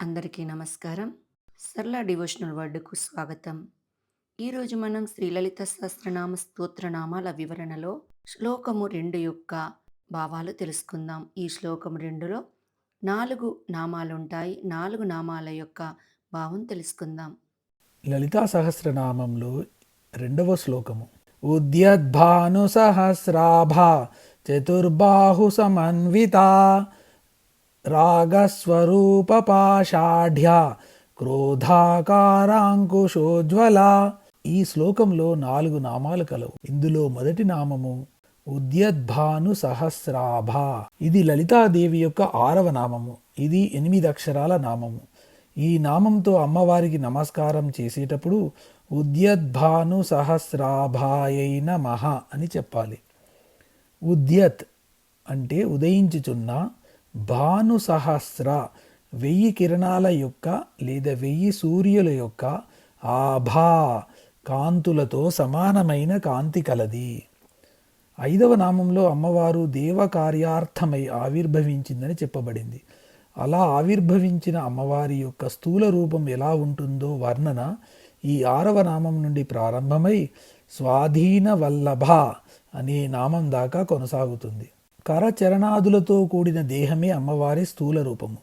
అందరికీ నమస్కారం. సరళ డివోషనల్ వర్డ్కు స్వాగతం. ఈరోజు మనం శ్రీలలిత సహస్రనామ స్తోత్రనామాల వివరణలో శ్లోకము రెండు యొక్క భావాలు తెలుసుకుందాం. ఈ శ్లోకం రెండులో నాలుగు నామాలుంటాయి. నాలుగు నామాల యొక్క భావం తెలుసుకుందాం. లలితా సహస్రనామంలో రెండవ శ్లోకము. ఉద్యద్భాను సహస్రాభ చతుర్బాహు సమన్విత రాగస్వరూపపాషాఢ్య క్రోధాకారాంకుశోజ్వల. ఈ శ్లోకంలో నాలుగు నామాలు కలవు. ఇందులో మొదటి నామము ఉద్యద్భాను సహస్రాభ ఇది లలితాదేవి యొక్క ఆరవ నామము. ఇది ఎనిమిది అక్షరాల నామము. ఈ నామంతో అమ్మవారికి నమస్కారం చేసేటప్పుడు ఉద్యద్భాను సహస్రాభాయై మహా అని చెప్పాలి. ఉద్యత్ అంటే ఉదయించుచున్న భాను సహస్ర వెయ్యి కిరణాల యొక్క లేదా వెయ్యి సూర్యుల యొక్క ఆభా కాంతులతో సమానమైన కాంతి కలది. ఐదవ నామంలో అమ్మవారు దేవ కార్యార్థమై ఆవిర్భవించిందని చెప్పబడింది. అలా ఆవిర్భవించిన అమ్మవారి యొక్క స్థూల రూపం ఎలా ఉంటుందో వర్ణన ఈ ఆరవ నామం నుండి ప్రారంభమై స్వాధీన వల్లభ అనే నామం దాకా కొనసాగుతుంది. కరచరణాదులతో కూడిన దేహమే అమ్మవారి స్థూల రూపము.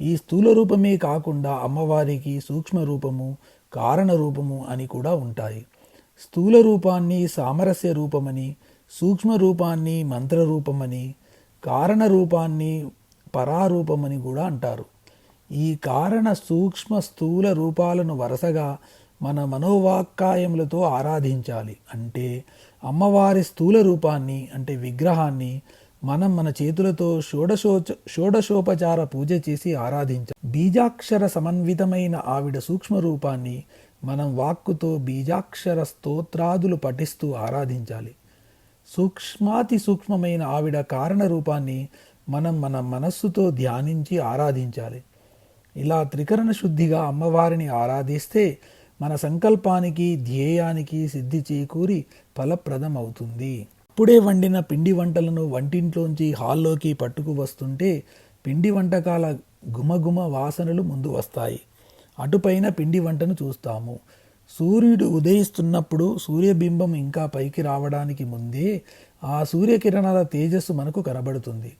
ఈ స్థూల రూపమే కాకుండా అమ్మవారికి సూక్ష్మ రూపము కారణ రూపము అని కూడా ఉంటాయి. స్థూల రూపాన్ని సామరస్య రూపమని సూక్ష్మ రూపాన్ని మంత్రరూపమని కారణ రూపాన్ని పరారూపమని కూడా అంటారు. ఈ కారణ సూక్ష్మ స్థూల రూపాలను వరుసగా మన మనోవాక్కాయములతో ఆరాధించాలి. అంటే అమ్మవారి స్థూల రూపాన్ని అంటే విగ్రహాన్ని మనం మన చేతులతో షోడశోచ షోడశోపచార పూజ చేసి ఆరాధించాలి బీజాక్షర సమన్వితమైన ఆవిడ సూక్ష్మ రూపాన్ని మనం వాక్కుతో బీజాక్షర స్తోత్రాదులు పఠిస్తూ ఆరాధించాలి. సూక్ష్మాతి సూక్ష్మమైన ఆవిడ కారణ రూపాన్ని మనం మన మనస్సుతో ధ్యానించి ఆరాధించాలి. ఇలా త్రికరణ శుద్ధిగా అమ్మవారిని ఆరాధిస్తే మన సంకల్పానికి ధ్యేయానికి సిద్ధి చేకూరి ఫలప్రదం అవుతుంది అప్పుడే వండిన పిండి వంటలను వంటింట్లోంచి హాల్లోకి పట్టుకు వస్తుంటే పిండి వంటకాల గుమగుమ వాసనలు ముందు వస్తాయి. అటుపైన పిండి వంటను చూస్తాము. సూర్యుడు ఉదయిస్తున్నప్పుడు సూర్యబింబం ఇంకా పైకి రావడానికి ముందే ఆ సూర్యకిరణాల తేజస్సు మనకు కనబడుతుంది.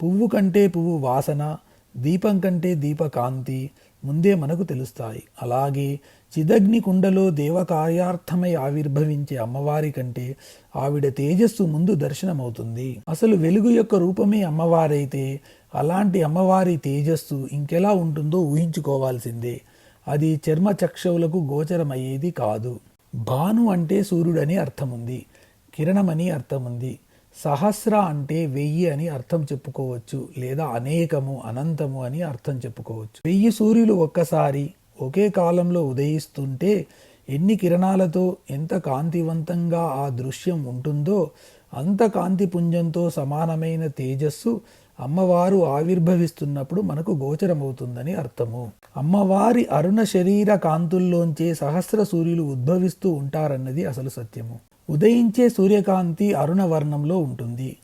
పువ్వు కంటే పువ్వు వాసన దీపం కంటే దీపకాంతి ముందే మనకు తెలుస్తాయి. అలాగే చిదగ్ని కుండలో దేవకార్యార్థమై ఆవిర్భవించే అమ్మవారి కంటే ఆవిడ తేజస్సు ముందు దర్శనమవుతుంది. అసలు వెలుగు యొక్క రూపమే అమ్మవారైతే అలాంటి అమ్మవారి తేజస్సు ఇంకెలా ఉంటుందో ఊహించుకోవాల్సిందే. అది చర్మ చక్షవులకు గోచరమయ్యేది కాదు. భాను అంటే సూర్యుడని అర్థముంది. కిరణమని అర్థముంది. సహస్ర అంటే వెయ్యి అని అర్థం చెప్పుకోవచ్చు లేదా అనేకము అనంతము అని అర్థం చెప్పుకోవచ్చు. వెయ్యి సూర్యులు ఒక్కసారి ఒకే కాలంలో ఉదయిస్తుంటే ఎన్ని కిరణాలతో ఎంత కాంతివంతంగా ఆ దృశ్యం ఉంటుందో అంత కాంతిపుంజంతో సమానమైన తేజస్సు అమ్మవారు ఆవిర్భవిస్తున్నప్పుడు మనకు గోచరమవుతుందని అర్థము. అమ్మవారి అరుణ శరీర కాంతుల్లోంచే సహస్ర సూర్యులు ఉద్భవిస్తూ ఉంటారన్నది అసలు సత్యము. ఉదయించే సూర్యకాంతి అరుణ వర్ణంలో ఉంటుంది.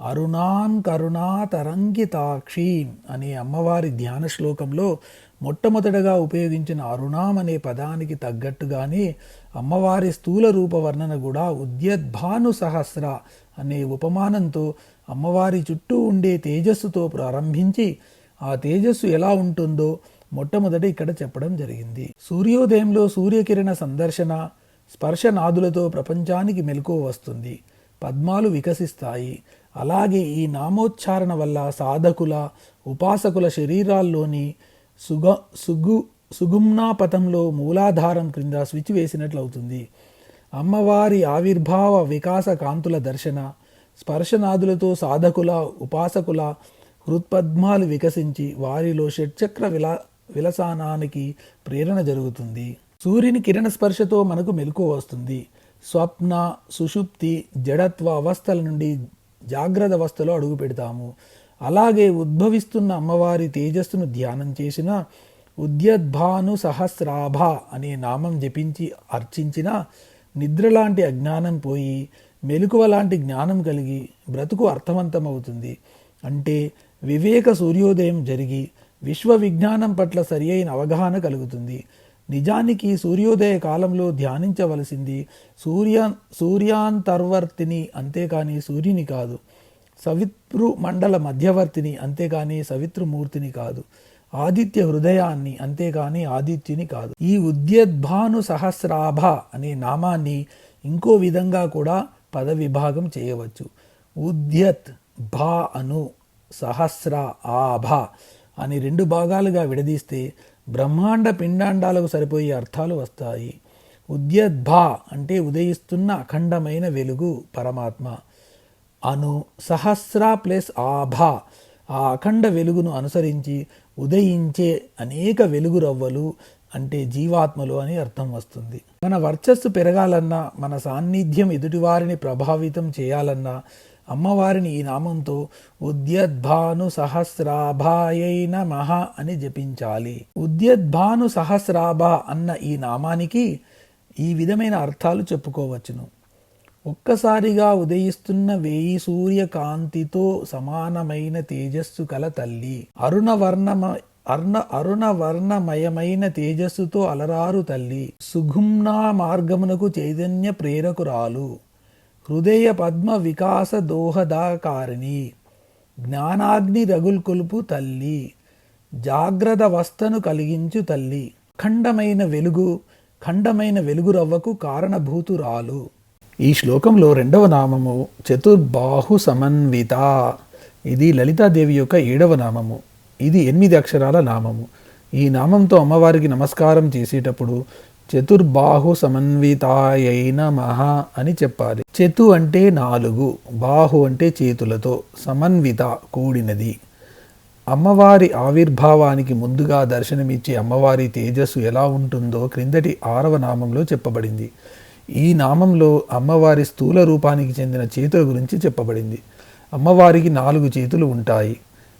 అరుణాన్ కరుణా తరంగితాక్షీం అనే అమ్మవారి ధ్యాన శ్లోకంలో మొట్టమొదటగా ఉపయోగించిన అరుణాం అనే పదానికి తగ్గట్టుగానే అమ్మవారి స్థూల రూప వర్ణన కూడా ఉద్యద్భాను సహస్ర అనే ఉపమానంతో అమ్మవారి చుట్టూ ఉండే తేజస్సుతో ప్రారంభించి ఆ తేజస్సు ఎలా ఉంటుందో మొట్టమొదట ఇక్కడ చెప్పడం జరిగింది. సూర్యోదయంలో సూర్యకిరణ సందర్శన స్పర్శనాదులతో ప్రపంచానికి మెలకువ వస్తుంది. పద్మాలు వికసిస్తాయి. అలాగే ఈ నామోచ్చారణ వల్ల సాధకుల ఉపాసకుల శరీరాల్లోని సుగ సుగు సుగుమ్నాపథంలో మూలాధారం క్రింద స్విచ్ వేసినట్లు అవుతుంది అమ్మవారి ఆవిర్భావ వికాస కాంతుల దర్శన స్పర్శనాదులతో సాధకుల ఉపాసకుల హృత్పద్మాలు వికసించి వారిలో షట్చక్ర విలా విలసానానికి ప్రేరణ జరుగుతుంది. సూర్యుని కిరణ స్పర్శతో మనకు మెలకు వస్తుంది. స్వప్న సుషుప్తి జడత్వ అవస్థల నుండి జాగ్రత్త అవస్థలో అడుగు పెడతాము. అలాగే ఉద్భవిస్తున్న అమ్మవారి తేజస్సును ధ్యానం చేసిన ఉద్యద్భాను సహస్రాభ అనే నామం జపించి అర్చించిన నిద్ర లాంటి అజ్ఞానం పోయి మెలకువ లాంటి జ్ఞానం కలిగి బ్రతుకు అర్థవంతమవుతుంది. అంటే వివేక సూర్యోదయం జరిగి విశ్వ విజ్ఞానం పట్ల సరి అయిన అవగాహన కలుగుతుంది. నిజానికి సూర్యోదయ కాలంలో ధ్యానించవలసింది సూర్య సూర్యాంతర్వర్తిని అంతేకాని సూర్యుని కాదు. సవిత్రు మండల మధ్యవర్తిని అంతేకాని సవిత్రుమూర్తిని కాదు. ఆదిత్య హృదయాన్ని అంతేకాని ఆదిత్యుని కాదు. ఈ ఉద్యద్భాను సహస్రాభ అనే నామాన్ని ఇంకో విధంగా కూడా పద విభాగం చేయవచ్చు. ఉద్యత్ భా అను సహస్ర ఆభ అని రెండు భాగాలుగా విడదీస్తే బ్రహ్మాండ పిండాండాలకు సరిపోయే అర్థాలు వస్తాయి. ఉద్యద్భా అంటే ఉదయిస్తున్న అఖండమైన వెలుగు పరమాత్మ. అను సహస్ర ప్లస్ ఆభా ఆ అఖండ వెలుగును అనుసరించి ఉదయించే అనేక వెలుగు రవ్వలు అంటే జీవాత్మలు అని అర్థం వస్తుంది. మన వర్చస్సు పెరగాలన్నా మన సాన్నిధ్యం ఎదుటివారిని ప్రభావితం చేయాలన్నా అమ్మవారిని ఈ నామంతో ఉద్యద్భాను సహస్రాభాయై నమః అని జపించాలి. ఉద్యద్భాను సహస్రాభ అన్న ఈ నామానికి ఈ విధమైన అర్థాలు చెప్పుకోవచ్చును. ఒక్కసారిగా ఉదయిస్తున్న వేయి సూర్యకాంతితో సమానమైన తేజస్సు కల తల్లి. అరుణవర్ణమ అర్ణ అరుణవర్ణమయమైన తేజస్సుతో అలరారు తల్లి. సుగుమ్నా మార్గమునకు చైతన్య ప్రేరకురాలు. హృదయ పద్మ వికాస దోహదాకారిణి జ్ఞానాగ్ని రగుల్కొలుపు తల్లి జాగ్రత్త అవస్థను కలిగించు తల్లి ఖండమైన వెలుగు ఖండమైన వెలుగు రవ్వకు కారణభూతురాలు. ఈ శ్లోకంలో రెండవ నామము చతుర్బాహు సమన్విత. ఇది లలితాదేవి యొక్క ఏడవ నామము. ఇది ఎనిమిది అక్షరాల నామము. ఈ నామంతో అమ్మవారికి నమస్కారం చేసేటప్పుడు చతుర్బాహు సమన్వితాయై మహా అని చెప్పాలి. చతు అంటే నాలుగు బాహు అంటే చేతులతో సమన్విత కూడినది. అమ్మవారి ఆవిర్భావానికి ముందుగా దర్శనమిచ్చే అమ్మవారి తేజస్సు ఎలా ఉంటుందో క్రిందటి ఆరవ నామంలో చెప్పబడింది. ఈ నామంలో అమ్మవారి స్థూల రూపానికి చెందిన చేతుల గురించి చెప్పబడింది. అమ్మవారికి నాలుగు చేతులు ఉంటాయి.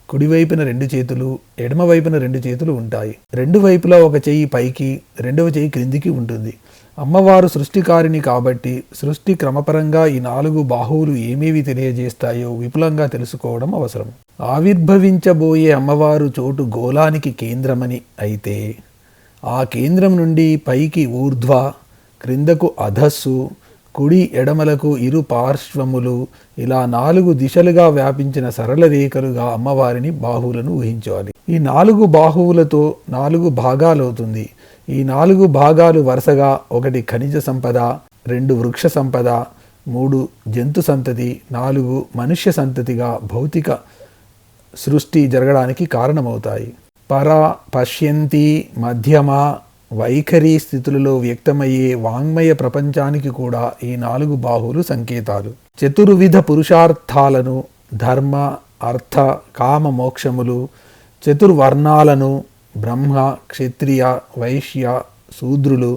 కుడివైపున రెండు చేతులు ఎడమవైపున రెండు చేతులు ఉంటాయి. రెండు వైపులా ఒక చెయ్యి పైకి రెండవ చెయ్యి క్రిందికి ఉంటుంది. అమ్మవారు సృష్టికారిణి కాబట్టి సృష్టి క్రమపరంగా ఈ నాలుగు బాహువులు ఏమేవి తెలియజేస్తాయో విపులంగా తెలుసుకోవడం అవసరం. ఆవిర్భవించబోయే అమ్మవారు చోటు గోళానికి కేంద్రమని అయితే ఆ కేంద్రం నుండి పైకి ఊర్ధ్వ క్రిందకు అధస్సు కుడి ఎడమలకు ఇరు పార్శ్వములు ఇలా నాలుగు దిశలుగా వ్యాపించిన సరళ రేఖలుగా అమ్మవారిని బాహువులను ఊహించాలి. ఈ నాలుగు బాహువులతో నాలుగు భాగాలవుతుంది ఈ నాలుగు భాగాలు వరుసగా ఒకటి ఖనిజ సంపద రెండు వృక్ష సంపద మూడు జంతు సంతతి నాలుగు మనుష్య సంతతిగా భౌతిక సృష్టి జరగడానికి కారణమవుతాయి. పర పశ్యంతి మధ్యమ వైఖరి స్థితులలో వ్యక్తమయ్యే వాంగ్మయ ప్రపంచానికి కూడా ఈ నాలుగు బాహువులు సంకేతాలు. చతుర్విధ పురుషార్థాలను ధర్మ అర్థ కామ మోక్షములు చతుర్వర్ణాలను బ్రహ్మ క్షత్రియ వైశ్య శూద్రులు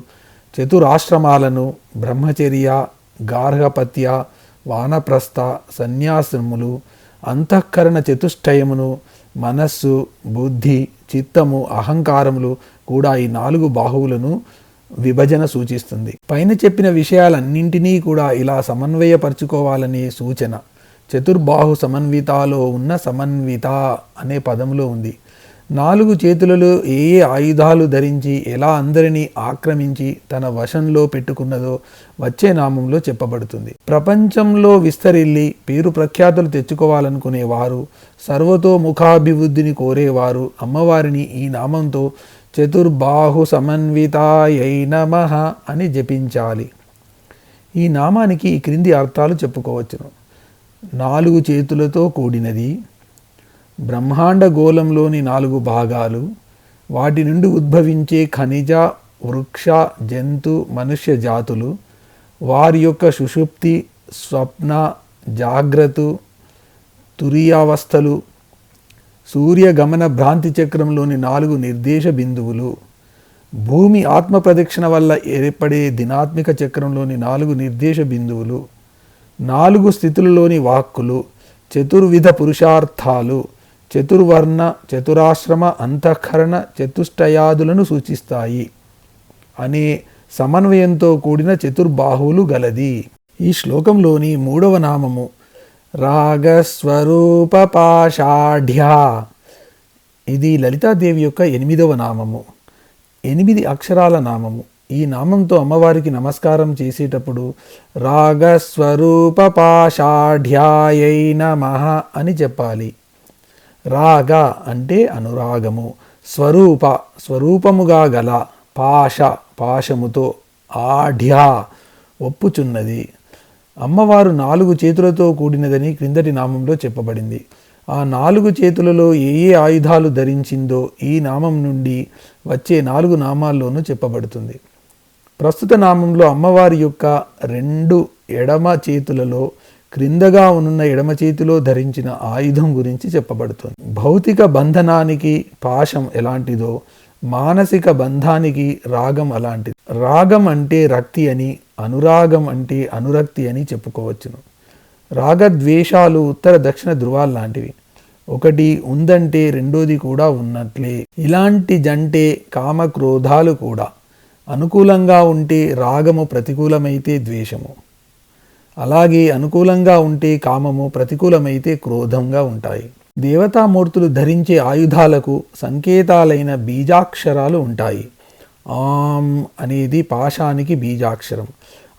చతురాశ్రమాలను బ్రహ్మచర్య గార్హపత్య వానప్రస్థ సన్యాసములు అంతఃకరణ చతుష్టయమును మనస్సు బుద్ధి చిత్తము అహంకారములు కూడా ఈ నాలుగు బాహువులను విభజన సూచిస్తుంది. పైన చెప్పిన విషయాలన్నింటినీ కూడా ఇలా సమన్వయపరచుకోవాలనే సూచన. చతుర్బాహు సమన్వితాలో ఉన్న సమన్విత అనే పదములో ఉంది. నాలుగు చేతులలో ఏ ఏ ఆయుధాలు ధరించి ఎలా అందరినీ ఆక్రమించి తన వశంలో పెట్టుకున్నదో వచ్చే నామంలో చెప్పబడుతుంది. ప్రపంచంలో విస్తరిల్లి పేరు ప్రఖ్యాతులు తెచ్చుకోవాలనుకునేవారు సర్వతోముఖాభివృద్ధిని కోరేవారు అమ్మవారిని ఈ నామంతో చతుర్బాహు సమన్వితాయై నమః అని జపించాలి. ఈ నామానికి ఈ క్రింది అర్థాలు చెప్పుకోవచ్చును. నాలుగు చేతులతో కూడినది బ్రహ్మాండ గోళంలోని నాలుగు భాగాలు వాటి నుండి ఉద్భవించే ఖనిజ వృక్ష జంతు మనుష్య జాతులు వారి యొక్క సుషుప్తి స్వప్న జాగ్రత్త తురియావస్థలు సూర్యగమన భ్రాంతి చక్రంలోని నాలుగు నిర్దేశ బిందువులు. భూమి ఆత్మ ప్రదక్షిణ వల్ల ఏర్పడే దినాత్మిక చక్రంలోని నాలుగు నిర్దేశ బిందువులు. నాలుగు స్థితులలోని వాక్కులు. చతుర్విధ పురుషార్థాలు. చతుర్వర్ణ చతురాశ్రమ అంతఃకరణ చతుష్టయాదులను సూచిస్తాయి. అనే సమన్వయంతో కూడిన చతుర్బాహువులు గలది. ఈ శ్లోకంలోని మూడవ నామము రాగస్వరూపపాషాఢ్య. ఇది లలితాదేవి యొక్క ఎనిమిదవ నామము. ఎనిమిది అక్షరాల నామము. ఈ నామంతో అమ్మవారికి నమస్కారం చేసేటప్పుడు రాగస్వరూప పాషాఢ్యాయై నమః అని చెప్పాలి. రాగ అంటే అనురాగము. స్వరూప స్వరూపముగా గల పాష పాశముతో ఆఢ్య ఒప్పుచున్నది. అమ్మవారు నాలుగు చేతులతో కూడినదని క్రిందటి నామంలో చెప్పబడింది. ఆ నాలుగు చేతులలో ఏ ఏ ఆయుధాలు ధరించిందో ఈ నామం నుండి వచ్చే నాలుగు నామాల్లోనూ చెప్పబడుతుంది. ప్రస్తుత నామంలో అమ్మవారి యొక్క రెండు ఎడమ చేతులలో క్రిందగా ఉన్న ఎడమ చేతిలో ధరించిన ఆయుధం గురించి చెప్పబడుతుంది. భౌతిక బంధనానికి పాశం ఎలాంటిదో మానసిక బంధానికి రాగం అలాంటిది. రాగం అంటే రక్తి అని అనురాగం అంటే అనురక్తి అని చెప్పుకోవచ్చును. రాగద్వేషాలు ఉత్తర దక్షిణ ధృవాలు లాంటివి. ఒకటి ఉందంటే రెండోది కూడా ఉన్నట్లే. ఇలాంటి జంటే కామక్రోధాలు కూడా. అనుకూలంగా ఉంటే రాగము ప్రతికూలమైతే ద్వేషము. అలాగే అనుకూలంగా ఉంటే కామము ప్రతికూలమైతే క్రోధంగా ఉంటాయి. దేవతామూర్తులు ధరించే ఆయుధాలకు సంకేతాలైన బీజాక్షరాలు ఉంటాయి. ఆం అనేది పాశానికి బీజాక్షరం.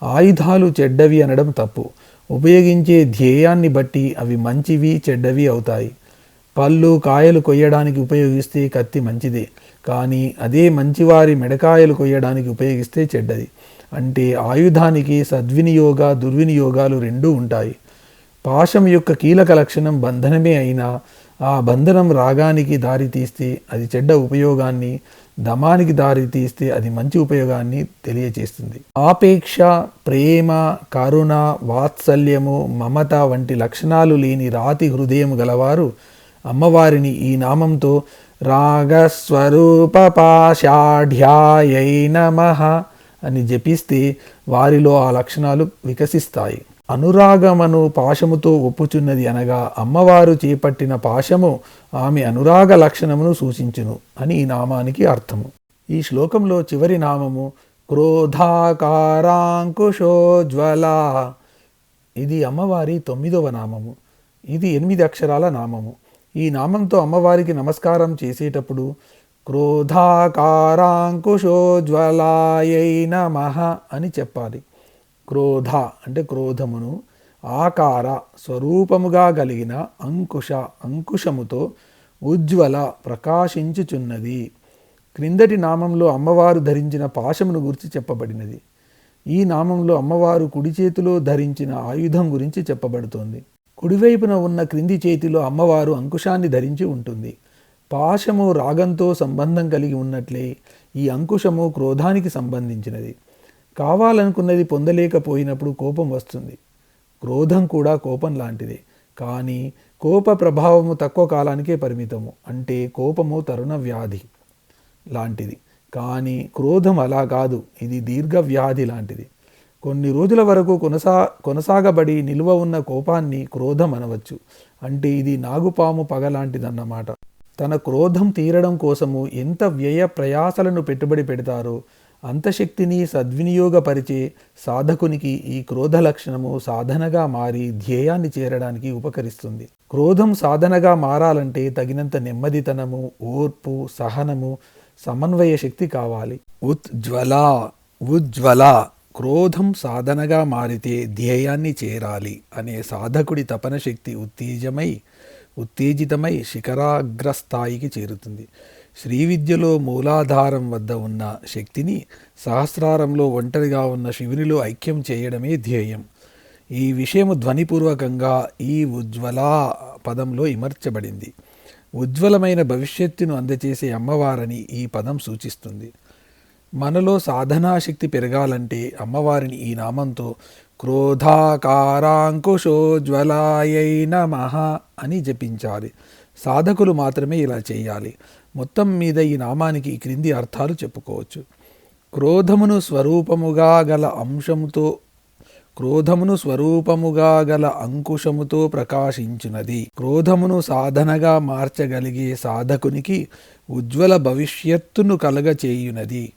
ఆయుధాలు చెడ్డవి అనడం తప్పు. ఉపయోగించే ధ్యేయాన్ని బట్టి అవి మంచివి చెడ్డవి అవుతాయి. పళ్ళు కాయలు కొయ్యడానికి ఉపయోగిస్తే కత్తి మంచిదే. కానీ అదే మంచివారి మెడకాయలు కొయ్యడానికి ఉపయోగిస్తే చెడ్డది. అంటే ఆయుధానికి సద్వినియోగ దుర్వినియోగాలు రెండూ ఉంటాయి. పాశం యొక్క కీలక లక్షణం బంధనమే అయినా ఆ బంధనం రాగానికి దారి తీస్తే అది చెడ్డ ఉపయోగాన్ని దమానికి దారి తీస్తే అది మంచి ఉపయోగాన్ని తెలియచేస్తుంది. ఆపేక్ష ప్రేమ కరుణ వాత్సల్యము మమత వంటి లక్షణాలు లేని రాతి హృదయం గలవారు అమ్మవారిని ఈ నామంతో రాగస్వరూప పాషాఢ్యాయై నమః అని జపిస్తే వారిలో ఆ లక్షణాలు వికసిస్తాయి. అనురాగమను పాశముతో ఒప్పుచున్నది అనగా అమ్మవారు చేపట్టిన పాశము ఆమె అనురాగ లక్షణమును సూచించును అని ఈ నామానికి అర్థము. ఈ శ్లోకంలో చివరి నామము క్రోధాకారాంకుశోజ్వల. ఇది అమ్మవారి తొమ్మిదవ నామము. ఇది ఎనిమిది అక్షరాల నామము. ఈ నామంతో అమ్మవారికి నమస్కారం చేసేటప్పుడు క్రోధాకారాంకుశోజ్వలాయై నమ అని చెప్పాలి. క్రోధ అంటే క్రోధమును ఆకార స్వరూపముగా కలిగిన అంకుశ అంకుశముతో ఉజ్వల ప్రకాశించుచున్నది. క్రిందటి నామంలో అమ్మవారు ధరించిన పాశమును గురించి చెప్పబడినది. ఈ నామంలో అమ్మవారు కుడి చేతిలో ధరించిన ఆయుధం గురించి చెప్పబడుతోంది. కుడివైపున ఉన్న క్రింది చేతిలో అమ్మవారు అంకుశాన్ని ధరించి ఉంటుంది. పాశము రాగంతో సంబంధం కలిగి ఉన్నట్లే ఈ అంకుశము క్రోధానికి సంబంధించినది. కావాలనుకున్నది పొందలేకపోయినప్పుడు కోపం వస్తుంది. క్రోధం కూడా కోపం లాంటిదే. కానీ కోప ప్రభావము తక్కువ కాలానికే పరిమితము. అంటే కోపము తరుణ వ్యాధి లాంటిది. కానీ క్రోధం అలా కాదు. ఇది దీర్ఘ వ్యాధి లాంటిది. కొన్ని రోజుల వరకు కొనసా కొనసాగబడి నిల్వ ఉన్న కోపాన్ని క్రోధం అనవచ్చు. అంటే ఇది నాగుపాము పగ లాంటిదన్నమాట. తన క్రోధం తీరడం కోసము ఎంత వ్యయ ప్రయాసలను పెట్టుబడి పెడతారో అంతశక్తిని సద్వినియోగపరిచే సాధకునికి ఈ క్రోధ లక్షణము సాధనగా మారి ధ్యేయాన్ని చేరడానికి ఉపకరిస్తుంది. క్రోధం సాధనగా మారాలంటే తగినంత నెమ్మదితనము ఓర్పు సహనము సమన్వయ శక్తి కావాలి. ఉజ్వల ఉజ్వల క్రోధం సాధనగా మారితే ధ్యేయాన్ని చేరాలి అనే సాధకుడి తపన శక్తి ఉత్తేజమై ఉత్తేజితమై శిఖరాగ్రస్థాయికి చేరుతుంది. శ్రీ విద్యలో మూలాధారం వద్ద ఉన్న శక్తిని సహస్రారంలో ఒంటరిగా ఉన్న శివునిలో ఐక్యం చేయడమే ధ్యేయం. ఈ విషయము ధ్వనిపూర్వకంగా ఈ ఉజ్వల పదంలో ఇమర్చబడింది. ఉజ్వలమైన భవిష్యత్తును అందచేసే అమ్మవారని ఈ పదం సూచిస్తుంది. మనలో సాధనాశక్తి పెరగాలంటే అమ్మవారిని ఈ నామంతో క్రోధాకారాంకుశోజ్వలాయై నమ అని జపించాలి. సాధకులు మాత్రమే ఇలా చేయాలి. మొత్తం మీద ఈ నామానికి ఈ క్రింది అర్థాలు చెప్పుకోవచ్చు. క్రోధమును స్వరూపముగా గల అంశముతో క్రోధమును స్వరూపముగా గల అంకుశముతో ప్రకాశించినది. క్రోధమును సాధనగా మార్చగలిగే సాధకునికి ఉజ్వల భవిష్యత్తును కలగచేయునది.